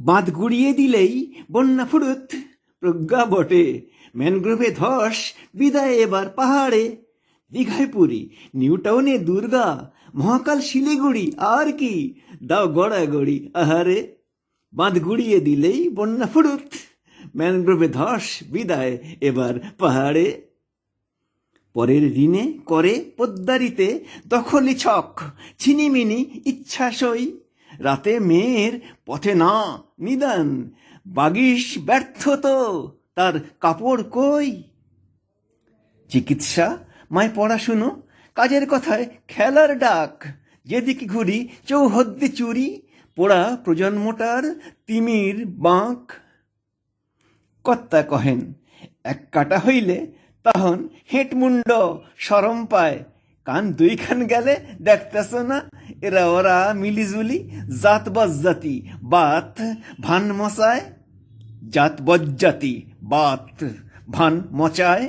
বাঁধ গুড়িয়ে দিলেই বন্যা ফুরুত, প্রজ্ঞা বটে। ম্যানগ্রোভে ধস, বিদায় এবার পাহাড়ে। দীঘায় পুরী, নিউ টাউনে দুর্গা, মহাকাল শিলিগুড়ি, আর কি? দাও গড়াগড়ি, আহারে। বাঁধ গুড়িয়ে দিলেই বন্যা ফুরুত, ম্যানগ্রোভে ধস, বিদায় এবার পাহাড়ে। পরের ঋণে করে পদ্মারিতে দখলি ছক, ছিনিমিনি ইচ্ছা সই রাতে মেয়ের পথে না, নিদান। বাগিস ব্যর্থ তো, তার কাপড় কই? চিকিৎসা? মায় পড়াশুনো? কাজের কথায় খেলার ডাক। যেদিকে ঘুরি, চৌহদ্দি চুরি। পোড়া প্রজন্মটার তিমির বাঁক। কর্তা কহেন, এক কাটা হইলে তখন হেঁটমুন্ড সরম পায়। কান দুইখান গেলে দেখতেছ না এরা ওরা মিলিজুলি জাত বজ্জাতি বাত ভান মশায় জাত বজ্জাতি বাত ভান মচায়